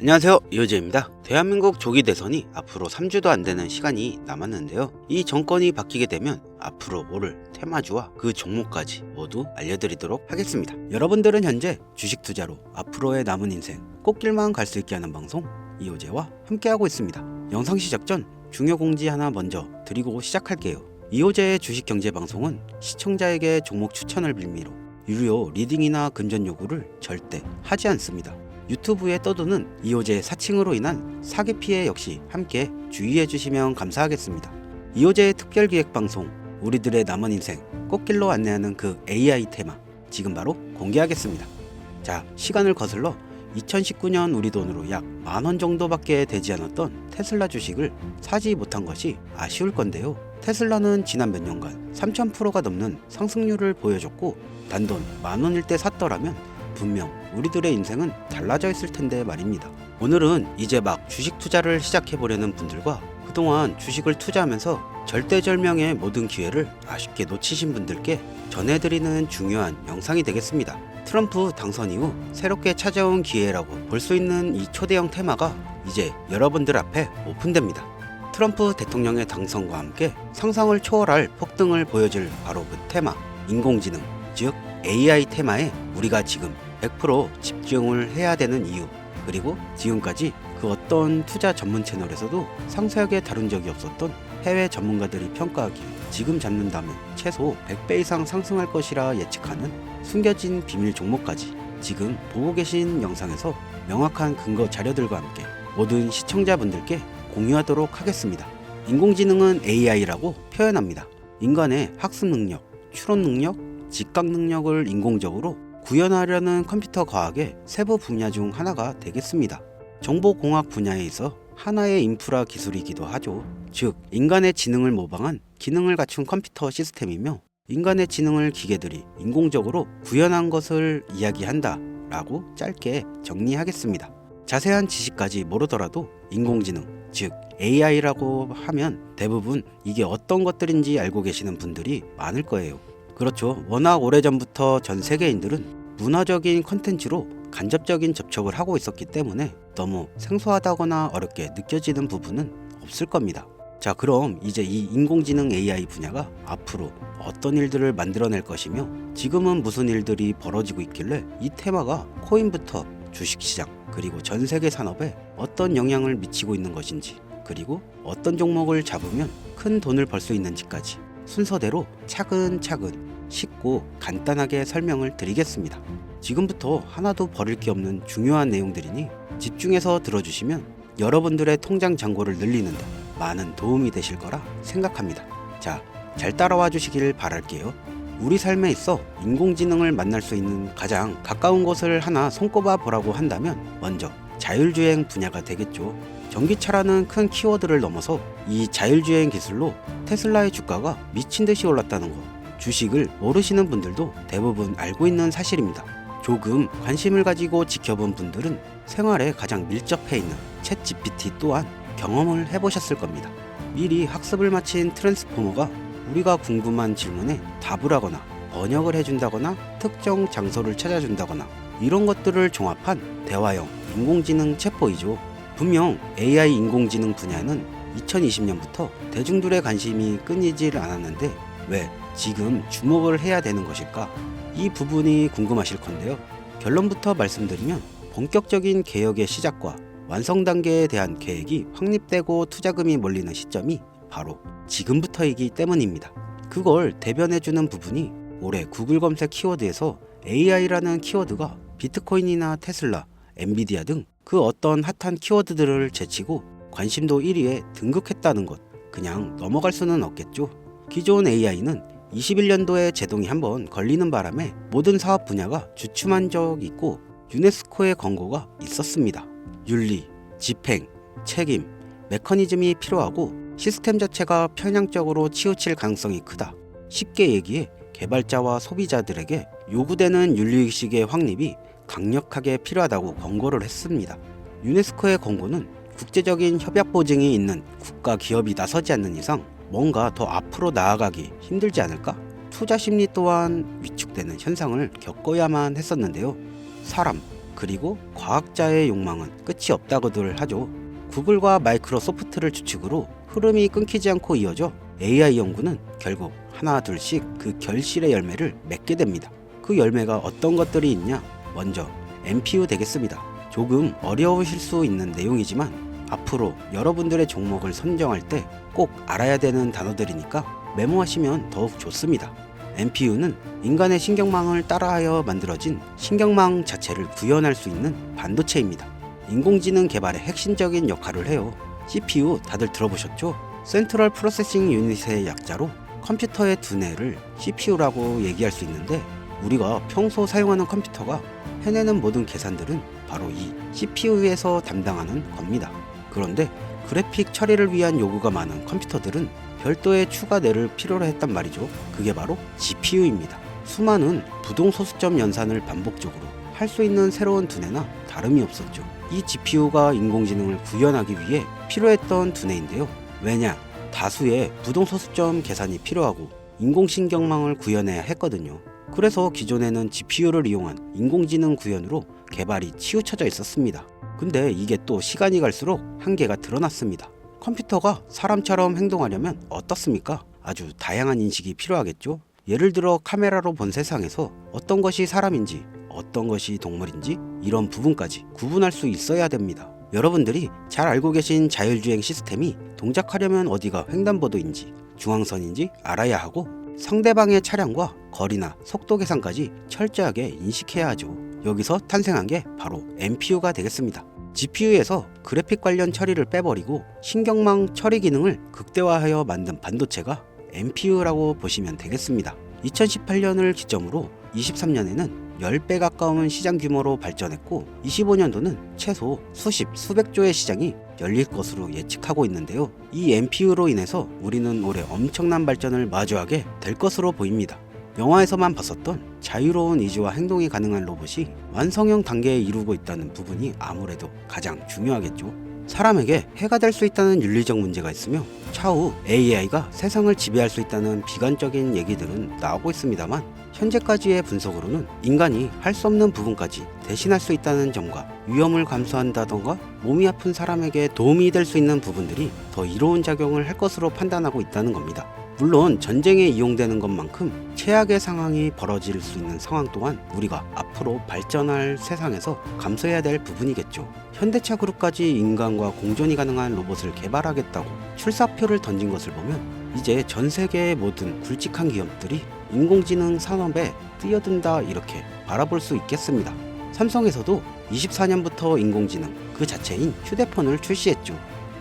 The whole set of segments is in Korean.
안녕하세요. 이호재입니다. 대한민국 조기 대선이 앞으로 3주도 안 되는 시간이 남았는데요. 이 정권이 바뀌게 되면 앞으로 오를 테마주와 그 종목까지 모두 알려드리도록 하겠습니다. 여러분들은 현재 주식 투자로 앞으로의 남은 인생 꽃길만 갈 수 있게 하는 방송 이호재와 함께하고 있습니다. 영상 시작 전 중요 공지 하나 먼저 드리고 시작할게요. 이호재의 주식 경제 방송은 시청자에게 종목 추천을 빌미로 유료 리딩이나 금전 요구를 절대 하지 않습니다. 유튜브에 떠도는 이호재의 사칭으로 인한 사기 피해 역시 함께 주의해 주시면 감사하겠습니다. 이호재의 특별 기획 방송 우리들의 남은 인생 꽃길로 안내하는 그 AI 테마 지금 바로 공개하겠습니다. 자, 시간을 거슬러 2019년 우리 돈으로 약 만 원 정도밖에 되지 않았던 테슬라 주식을 사지 못한 것이 아쉬울 건데요. 테슬라는 지난 몇 년간 3000%가 넘는 상승률을 보여줬고 단돈 만 원일 때 샀더라면 분명 우리들의 인생은 달라져 있을 텐데 말입니다. 오늘은 이제 막 주식 투자를 시작해 보려는 분들과 그동안 주식을 투자하면서 절대절명의 모든 기회를 아쉽게 놓치신 분들께 전해드리는 중요한 영상이 되겠습니다. 트럼프 당선 이후 새롭게 찾아온 기회라고 볼 수 있는 이 초대형 테마가 이제 여러분들 앞에 오픈됩니다. 트럼프 대통령의 당선과 함께 상상을 초월할 폭등을 보여줄 바로 그 테마, 인공지능, 즉 AI 테마에 우리가 지금 100% 집중을 해야 되는 이유, 그리고 지금까지 그 어떤 투자 전문 채널에서도 상세하게 다룬 적이 없었던 해외 전문가들이 평가하기에 지금 잡는다면 최소 100배 이상 상승할 것이라 예측하는 숨겨진 비밀 종목까지 지금 보고 계신 영상에서 명확한 근거 자료들과 함께 모든 시청자분들께 공유하도록 하겠습니다. 인공지능은 AI라고 표현합니다. 인간의 학습 능력, 추론 능력, 직각 능력을 인공적으로 구현하려는 컴퓨터 과학의 세부 분야 중 하나가 되겠습니다. 정보공학 분야에 있어 하나의 인프라 기술이기도 하죠. 즉, 인간의 지능을 모방한 기능을 갖춘 컴퓨터 시스템이며 인간의 지능을 기계들이 인공적으로 구현한 것을 이야기한다 라고 짧게 정리하겠습니다. 자세한 지식까지 모르더라도 인공지능, 즉 AI라고 하면 대부분 이게 어떤 것들인지 알고 계시는 분들이 많을 거예요. 그렇죠. 워낙 오래전부터 전 세계인들은 문화적인 컨텐츠로 간접적인 접촉을 하고 있었기 때문에 너무 생소하다거나 어렵게 느껴지는 부분은 없을 겁니다. 자, 그럼 이제 이 인공지능 AI 분야가 앞으로 어떤 일들을 만들어낼 것이며 지금은 무슨 일들이 벌어지고 있길래 이 테마가 코인부터 주식시장 그리고 전 세계 산업에 어떤 영향을 미치고 있는 것인지 그리고 어떤 종목을 잡으면 큰 돈을 벌 수 있는지까지 순서대로 차근차근 쉽고 간단하게 설명을 드리겠습니다. 지금부터 하나도 버릴 게 없는 중요한 내용들이니 집중해서 들어주시면 여러분들의 통장 잔고를 늘리는데 많은 도움이 되실 거라 생각합니다. 자, 잘 따라와 주시길 바랄게요. 우리 삶에 있어 인공지능을 만날 수 있는 가장 가까운 곳을 하나 손꼽아 보라고 한다면 먼저 자율주행 분야가 되겠죠. 전기차라는 큰 키워드를 넘어서 이 자율주행 기술로 테슬라의 주가가 미친 듯이 올랐다는 거 주식을 모르시는 분들도 대부분 알고 있는 사실입니다. 조금 관심을 가지고 지켜본 분들은 생활에 가장 밀접해 있는 챗 GPT 또한 경험을 해보셨을 겁니다. 미리 학습을 마친 트랜스포머가 우리가 궁금한 질문에 답을 하거나 번역을 해준다거나 특정 장소를 찾아준다거나 이런 것들을 종합한 대화형 인공지능 챗보이죠. 분명 AI 인공지능 분야는 2020년부터 대중들의 관심이 끊이질 않았는데 왜 지금 주목을 해야 되는 것일까? 이 부분이 궁금하실 건데요. 결론부터 말씀드리면 본격적인 개혁의 시작과 완성 단계에 대한 계획이 확립되고 투자금이 몰리는 시점이 바로 지금부터이기 때문입니다. 그걸 대변해주는 부분이 올해 구글 검색 키워드에서 AI라는 키워드가 비트코인이나 테슬라, 엔비디아 등 그 어떤 핫한 키워드들을 제치고 관심도 1위에 등극했다는 것 그냥 넘어갈 수는 없겠죠. 기존 AI는 21년도에 제동이 한번 걸리는 바람에 모든 사업 분야가 주춤한 적 있고 유네스코의 권고가 있었습니다. 윤리, 집행, 책임, 메커니즘이 필요하고 시스템 자체가 편향적으로 치우칠 가능성이 크다. 쉽게 얘기해 개발자와 소비자들에게 요구되는 윤리의식의 확립이 강력하게 필요하다고 권고를 했습니다. 유네스코의 권고는 국제적인 협약 보증이 있는 국가 기업이 나서지 않는 이상 뭔가 더 앞으로 나아가기 힘들지 않을까? 투자 심리 또한 위축되는 현상을 겪어야만 했었는데요. 사람, 그리고 과학자의 욕망은 끝이 없다고들 하죠. 구글과 마이크로소프트를 주축으로 흐름이 끊기지 않고 이어져 AI 연구는 결국 하나 둘씩 그 결실의 열매를 맺게 됩니다. 그 열매가 어떤 것들이 있냐? 먼저 MPU 되겠습니다. 조금 어려우실 수 있는 내용이지만 앞으로 여러분들의 종목을 선정할 때 꼭 알아야 되는 단어들이니까 메모하시면 더욱 좋습니다. MPU는 인간의 신경망을 따라하여 만들어진 신경망 자체를 구현할 수 있는 반도체입니다. 인공지능 개발의 핵심적인 역할을 해요. CPU 다들 들어보셨죠? 센트럴 프로세싱 유닛의 약자로 컴퓨터의 두뇌를 CPU라고 얘기할 수 있는데 우리가 평소 사용하는 컴퓨터가 해내는 모든 계산들은 바로 이 CPU에서 담당하는 겁니다. 그런데 그래픽 처리를 위한 요구가 많은 컴퓨터들은 별도의 추가 뇌를 필요로 했단 말이죠. 그게 바로 GPU입니다. 수많은 부동 소수점 연산을 반복적으로 할 수 있는 새로운 두뇌나 다름이 없었죠. 이 GPU가 인공지능을 구현하기 위해 필요했던 두뇌인데요. 왜냐? 다수의 부동 소수점 계산이 필요하고 인공신경망을 구현해야 했거든요. 그래서 기존에는 GPU를 이용한 인공지능 구현으로 개발이 치우쳐져 있었습니다. 근데 이게 또 시간이 갈수록 한계가 드러났습니다. 컴퓨터가 사람처럼 행동하려면 어떻습니까? 아주 다양한 인식이 필요하겠죠? 예를 들어 카메라로 본 세상에서 어떤 것이 사람인지 어떤 것이 동물인지 이런 부분까지 구분할 수 있어야 됩니다. 여러분들이 잘 알고 계신 자율주행 시스템이 동작하려면 어디가 횡단보도인지 중앙선인지 알아야 하고 상대방의 차량과 거리나 속도 계산까지 철저하게 인식해야 하죠. 여기서 탄생한 게 바로 MPU가 되겠습니다. GPU에서 그래픽 관련 처리를 빼버리고 신경망 처리 기능을 극대화하여 만든 반도체가 MPU라고 보시면 되겠습니다. 2018년을 기점으로 23년에는 10배 가까운 시장 규모로 발전했고 25년도는 최소 수십, 수백조의 시장이 열릴 것으로 예측하고 있는데요. 이 MPU로 인해서 우리는 올해 엄청난 발전을 마주하게 될 것으로 보입니다. 영화에서만 봤었던 자유로운 이주와 행동이 가능한 로봇이 완성형 단계에 이르고 있다는 부분이 아무래도 가장 중요하겠죠. 사람에게 해가 될 수 있다는 윤리적 문제가 있으며 차후 AI가 세상을 지배할 수 있다는 비관적인 얘기들은 나오고 있습니다만 현재까지의 분석으로는 인간이 할 수 없는 부분까지 대신할 수 있다는 점과 위험을 감수한다던가 몸이 아픈 사람에게 도움이 될 수 있는 부분들이 더 이로운 작용을 할 것으로 판단하고 있다는 겁니다. 물론 전쟁에 이용되는 것만큼 최악의 상황이 벌어질 수 있는 상황 또한 우리가 앞으로 발전할 세상에서 감수해야 될 부분이겠죠. 현대차 그룹까지 인간과 공존이 가능한 로봇을 개발하겠다고 출사표를 던진 것을 보면 이제 전 세계의 모든 굵직한 기업들이 인공지능 산업에 뛰어든다 이렇게 바라볼 수 있겠습니다. 삼성에서도 24년부터 인공지능 그 자체인 휴대폰을 출시했죠.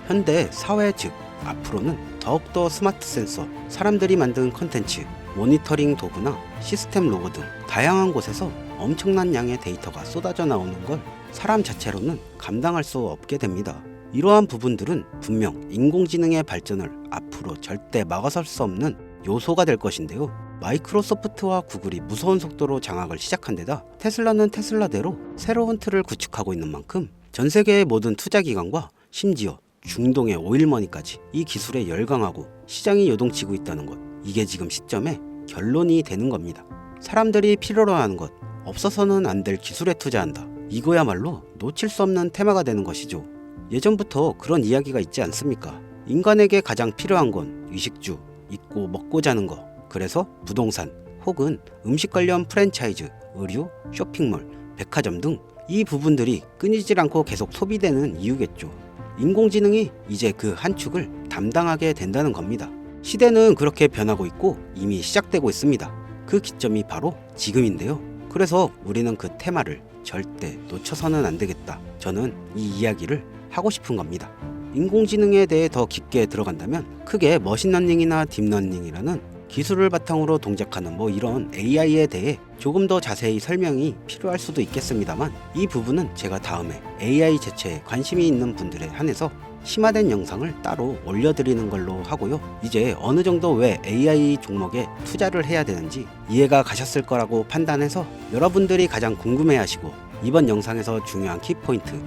현대 사회 즉 앞으로는 더욱더 스마트 센서, 사람들이 만든 컨텐츠, 모니터링 도구나 시스템 로고 등 다양한 곳에서 엄청난 양의 데이터가 쏟아져 나오는 걸 사람 자체로는 감당할 수 없게 됩니다. 이러한 부분들은 분명 인공지능의 발전을 앞으로 절대 막아설 수 없는 요소가 될 것인데요. 마이크로소프트와 구글이 무서운 속도로 장악을 시작한 데다 테슬라는 테슬라대로 새로운 틀을 구축하고 있는 만큼 전 세계의 모든 투자 기관과 심지어 중동의 오일머니까지 이 기술에 열광하고 시장이 요동치고 있다는 것. 이게 지금 시점에 결론이 되는 겁니다. 사람들이 필요로 하는 것, 없어서는 안 될 기술에 투자한다. 이거야말로 놓칠 수 없는 테마가 되는 것이죠. 예전부터 그런 이야기가 있지 않습니까? 인간에게 가장 필요한 건 의식주, 입고 먹고 자는 거. 그래서 부동산 혹은 음식 관련 프랜차이즈, 의류, 쇼핑몰, 백화점 등 이 부분들이 끊이질 않고 계속 소비되는 이유겠죠. 인공지능이 이제 그 한 축을 담당하게 된다는 겁니다. 시대는 그렇게 변하고 있고 이미 시작되고 있습니다. 그 기점이 바로 지금인데요. 그래서 우리는 그 테마를 절대 놓쳐서는 안 되겠다. 저는 이 이야기를 하고 싶은 겁니다. 인공지능에 대해 더 깊게 들어간다면 크게 머신러닝이나 딥러닝이라는 기술을 바탕으로 동작하는 뭐 이런 AI에 대해 조금 더 자세히 설명이 필요할 수도 있겠습니다만 이 부분은 제가 다음에 AI 제체에 관심이 있는 분들에 한해서 심화된 영상을 따로 올려드리는 걸로 하고요. 이제 어느 정도 왜 AI 종목에 투자를 해야 되는지 이해가 가셨을 거라고 판단해서 여러분들이 가장 궁금해하시고 이번 영상에서 중요한 키포인트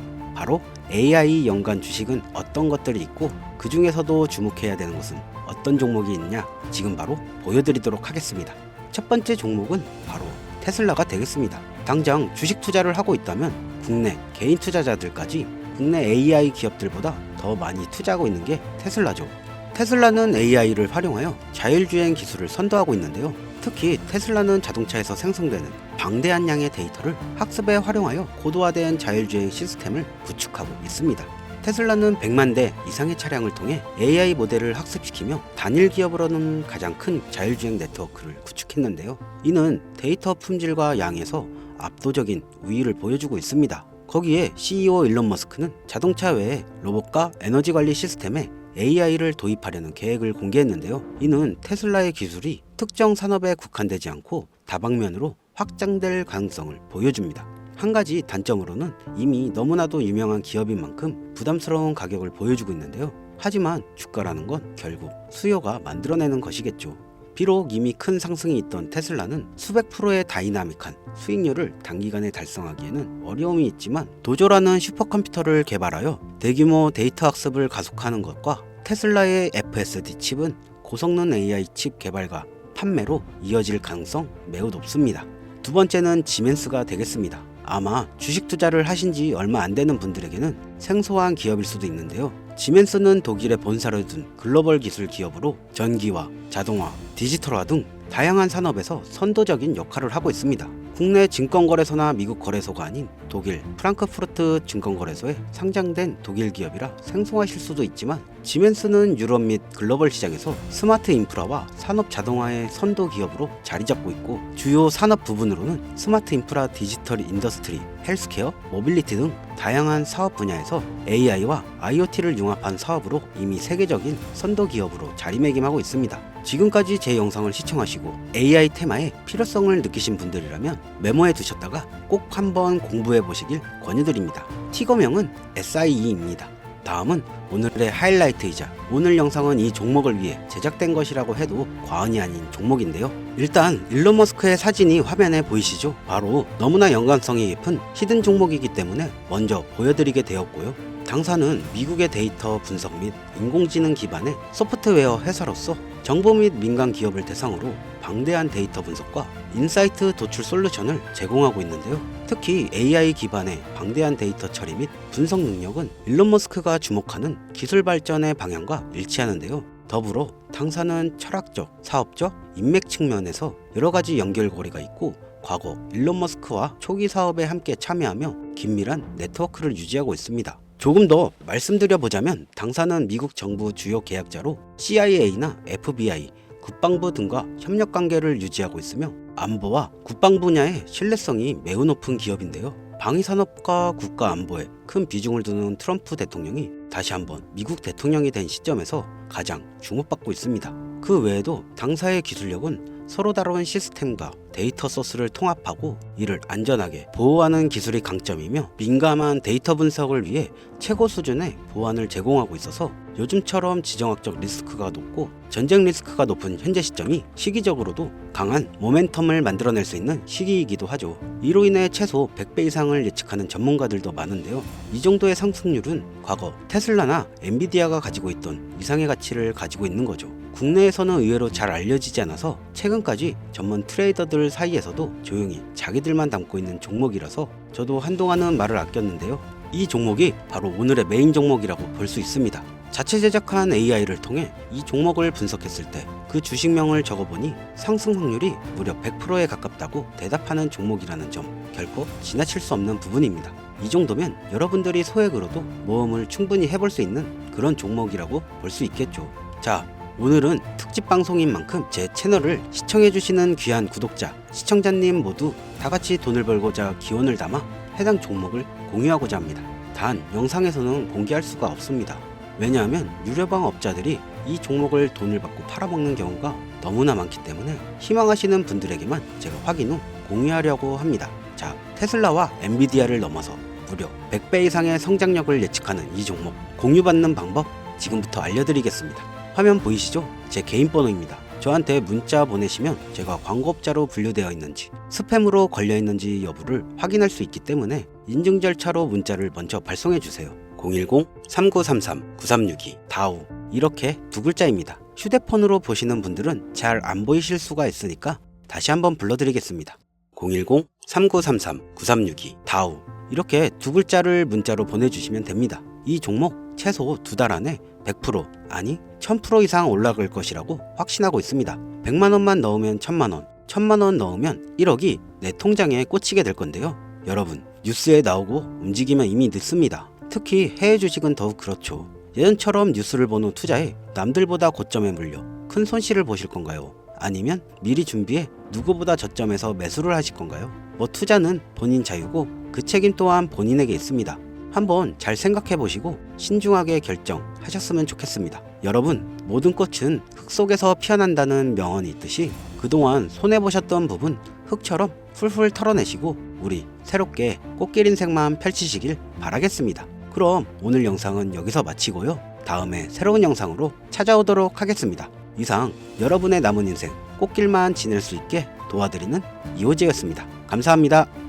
바로 AI 연관 주식은 어떤 것들이 있고 그 중에서도 주목해야 되는 것은 어떤 종목이 있냐 지금 바로 보여드리도록 하겠습니다. 첫 번째 종목은 바로 테슬라가 되겠습니다. 당장 주식 투자를 하고 있다면 국내 개인 투자자들까지 국내 AI 기업들보다 더 많이 투자하고 있는 게 테슬라죠. 테슬라는 AI를 활용하여 자율주행 기술을 선도하고 있는데요. 특히 테슬라는 자동차에서 생성되는 방대한 양의 데이터를 학습에 활용하여 고도화된 자율주행 시스템을 구축하고 있습니다. 테슬라는 100만 대 이상의 차량을 통해 AI 모델을 학습시키며 단일 기업으로는 가장 큰 자율주행 네트워크를 구축했는데요. 이는 데이터 품질과 양에서 압도적인 우위를 보여주고 있습니다. 거기에 CEO 일론 머스크는 자동차 외에 로봇과 에너지 관리 시스템에 AI를 도입하려는 계획을 공개했는데요. 이는 테슬라의 기술이 특정 산업에 국한되지 않고 다방면으로 확장될 가능성을 보여줍니다. 한 가지 단점으로는 이미 너무나도 유명한 기업인 만큼 부담스러운 가격을 보여주고 있는데요. 하지만 주가라는 건 결국 수요가 만들어내는 것이겠죠. 비록 이미 큰 상승이 있던 테슬라는 수백 프로의 다이나믹한 수익률을 단기간에 달성하기에는 어려움이 있지만 도조라는 슈퍼컴퓨터를 개발하여 대규모 데이터 학습을 가속하는 것과 테슬라의 FSD 칩은 고성능 AI 칩 개발과 판매로 이어질 가능성 매우 높습니다. 두 번째는 지멘스가 되겠습니다. 아마 주식 투자를 하신 지 얼마 안 되는 분들에게는 생소한 기업일 수도 있는데요. 지멘스는 독일의 본사를 둔 글로벌 기술 기업으로 전기화, 자동화, 디지털화 등 다양한 산업에서 선도적인 역할을 하고 있습니다. 국내 증권거래소나 미국 거래소가 아닌 독일 프랑크푸르트 증권거래소에 상장된 독일 기업이라 생소하실 수도 있지만 지멘스는 유럽 및 글로벌 시장에서 스마트 인프라와 산업 자동화의 선도 기업으로 자리 잡고 있고 주요 산업 부분으로는 스마트 인프라 디지털 인더스트리, 헬스케어, 모빌리티 등 다양한 사업 분야에서 AI와 IoT를 융합한 사업으로 이미 세계적인 선도 기업으로 자리매김하고 있습니다. 지금까지 제 영상을 시청하시고 AI 테마의 필요성을 느끼신 분들이라면 메모해 두셨다가 꼭 한번 공부해 보시길 권유드립니다. 티거명은 SIE입니다. 다음은 오늘의 하이라이트이자 오늘 영상은 이 종목을 위해 제작된 것이라고 해도 과언이 아닌 종목인데요. 일단 일론 머스크의 사진이 화면에 보이시죠? 바로 너무나 연관성이 깊은 히든 종목이기 때문에 먼저 보여드리게 되었고요. 당사는 미국의 데이터 분석 및 인공지능 기반의 소프트웨어 회사로서 정보 및 민간 기업을 대상으로 방대한 데이터 분석과 인사이트 도출 솔루션을 제공하고 있는데요. 특히 AI 기반의 방대한 데이터 처리 및 분석 능력은 일론 머스크가 주목하는 기술 발전의 방향과 일치하는데요. 더불어 당사는 철학적, 사업적, 인맥 측면에서 여러 가지 연결고리가 있고 과거 일론 머스크와 초기 사업에 함께 참여하며 긴밀한 네트워크를 유지하고 있습니다. 조금 더 말씀드려 보자면 당사는 미국 정부 주요 계약자로 CIA나 FBI, 국방부 등과 협력 관계를 유지하고 있으며 안보와 국방 분야의 신뢰성이 매우 높은 기업인데요. 방위 산업과 국가 안보에 큰 비중을 두는 트럼프 대통령이 다시 한번 미국 대통령이 된 시점에서 가장 주목받고 있습니다. 그 외에도 당사의 기술력은 서로 다른 시스템과 데이터 소스를 통합하고 이를 안전하게 보호하는 기술이 강점이며 민감한 데이터 분석을 위해 최고 수준의 보안을 제공하고 있어서 요즘처럼 지정학적 리스크가 높고 전쟁 리스크가 높은 현재 시점이 시기적으로도 강한 모멘텀을 만들어낼 수 있는 시기이기도 하죠. 이로 인해 최소 100배 이상을 예측하는 전문가들도 많은데요. 이 정도의 상승률은 과거 테슬라나 엔비디아가 가지고 있던 이상의 가치를 가지고 있는 거죠. 국내에서는 의외로 잘 알려지지 않아서 최근까지 전문 트레이더들 사이에서도 조용히 자기들만 담고 있는 종목이라서 저도 한동안은 말을 아꼈는데요. 이 종목이 바로 오늘의 메인 종목이라고 볼 수 있습니다. 자체 제작한 AI를 통해 이 종목을 분석했을 때 그 주식명을 적어보니 상승 확률이 무려 100%에 가깝다고 대답하는 종목이라는 점 결코 지나칠 수 없는 부분입니다. 이 정도면 여러분들이 소액으로도 모험을 충분히 해볼 수 있는 그런 종목이라고 볼 수 있겠죠. 자, 오늘은 특집 방송인 만큼 제 채널을 시청해주시는 귀한 구독자, 시청자님 모두 다 같이 돈을 벌고자 기원을 담아 해당 종목을 공유하고자 합니다. 단, 영상에서는 공개할 수가 없습니다. 왜냐하면 유료방 업자들이 이 종목을 돈을 받고 팔아먹는 경우가 너무나 많기 때문에 희망하시는 분들에게만 제가 확인 후 공유하려고 합니다. 자, 테슬라와 엔비디아를 넘어서 무려 100배 이상의 성장력을 예측하는 이 종목 공유받는 방법 지금부터 알려드리겠습니다. 화면 보이시죠? 제 개인 번호입니다. 저한테 문자 보내시면 제가 광고업자로 분류되어 있는지 스팸으로 걸려 있는지 여부를 확인할 수 있기 때문에 인증 절차로 문자를 먼저 발송해 주세요. 010-3933-9362 다우 이렇게 두 글자입니다. 휴대폰으로 보시는 분들은 잘 안 보이실 수가 있으니까 다시 한번 불러드리겠습니다. 010-3933-9362 다우 이렇게 두 글자를 문자로 보내주시면 됩니다. 이 종목 최소 두 달 안에 100% 아니 1000% 이상 올라갈 것이라고 확신하고 있습니다. 100만 원만 넣으면 1000만 원, 1000만 원 넣으면 1억이 내 통장에 꽂히게 될 건데요. 여러분 뉴스에 나오고 움직이면 이미 늦습니다. 특히 해외 주식은 더욱 그렇죠. 예전처럼 뉴스를 본후 투자해 남들보다 고점에 물려 큰 손실을 보실 건가요? 아니면 미리 준비해 누구보다 저점에서 매수를 하실 건가요? 뭐 투자는 본인 자유고 그 책임 또한 본인에게 있습니다. 한번 잘 생각해 보시고 신중하게 결정하셨으면 좋겠습니다. 여러분, 모든 꽃은 흙 속에서 피어난다는 명언이 있듯이 그동안 손해보셨던 부분 흙처럼 풀풀 털어내시고 우리 새롭게 꽃길 인생만 펼치시길 바라겠습니다. 그럼 오늘 영상은 여기서 마치고요. 다음에 새로운 영상으로 찾아오도록 하겠습니다. 이상 여러분의 남은 인생 꽃길만 지낼 수 있게 도와드리는 이호재였습니다. 감사합니다.